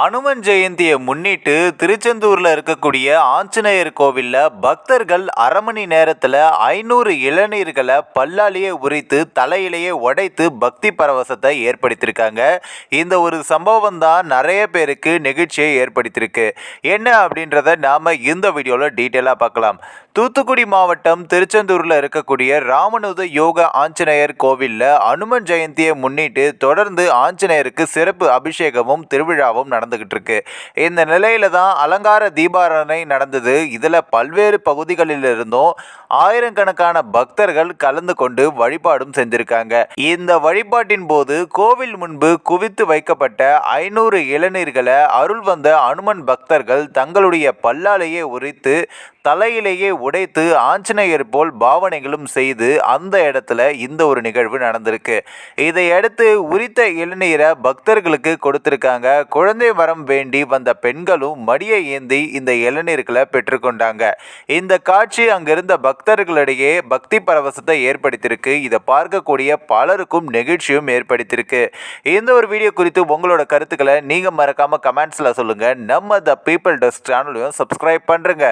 அனுமன் ஜெயந்தியை முன்னிட்டு திருச்செந்தூரில் இருக்கக்கூடிய ஆஞ்சநேயர் கோவிலில் பக்தர்கள் அரை மணி நேரத்தில் ஐநூறு இளநீர்களை பல்லாலேயே உரித்து தலையிலேயே உடைத்து பக்தி பரவசத்தை ஏற்படுத்தியிருக்காங்க. இந்த ஒரு சம்பவம் தான் நிறைய பேருக்கு நெகிழ்ச்சியை ஏற்படுத்தியிருக்கு. என்ன அப்படின்றத நாம் இந்த வீடியோவில் டீட்டெயிலாக பார்க்கலாம். தூத்துக்குடி மாவட்டம் திருச்செந்தூரில் இருக்கக்கூடிய ராமனுத யோக ஆஞ்சநேயர் கோவிலில் அனுமன் ஜெயந்தியை முன்னிட்டு தொடர்ந்து ஆஞ்சநேயருக்கு சிறப்பு அபிஷேகமும் திருவிழாவும் நடந்துகிட்டு இருக்கு இந்த நிலையில தான் அலங்கார தீபாராதனை நடந்தது. இதில் பல்வேறு பகுதிகளிலிருந்தும் ஆயிரக்கணக்கான பக்தர்கள் கலந்து கொண்டு வழிபாடும் செஞ்சிருக்காங்க. இந்த வழிபாட்டின் போது கோவில் முன்பு குவித்து வைக்கப்பட்ட ஐநூறு இளநீர்களை அருள் வந்த அனுமன் பக்தர்கள் தங்களுடைய பல்லாலேயே உரித்து தலையிலேயே உடைத்து ஆஞ்சநேயர் போல் பாவனைகளும் செய்து அந்த இடத்துல இந்த ஒரு நிகழ்வு நடந்திருக்கு. இதையடுத்து உரித்த இளநீரை பக்தர்களுக்கு கொடுத்திருக்காங்க. குழந்தை வரம் வேண்டி வந்த பெண்களும் மடியை ஏந்தி இந்த இளநீர்களை பெற்றுக்கொண்டாங்க. இந்த காட்சி அங்கிருந்த பக்தர்களிடையே பக்தி பரவசத்தை ஏற்படுத்தியிருக்கு. இதை பார்க்கக்கூடிய பலருக்கும் நெகிழ்ச்சியும் ஏற்படுத்தியிருக்கு. இந்த ஒரு வீடியோ குறித்து உங்களோட கருத்துக்களை நீங்கள் மறக்காமல் கமெண்ட்ஸில் சொல்லுங்கள் நம்ம த பீப்புள் டஸ்ட் சேனலையும் சப்ஸ்கிரைப் பண்ணுறங்க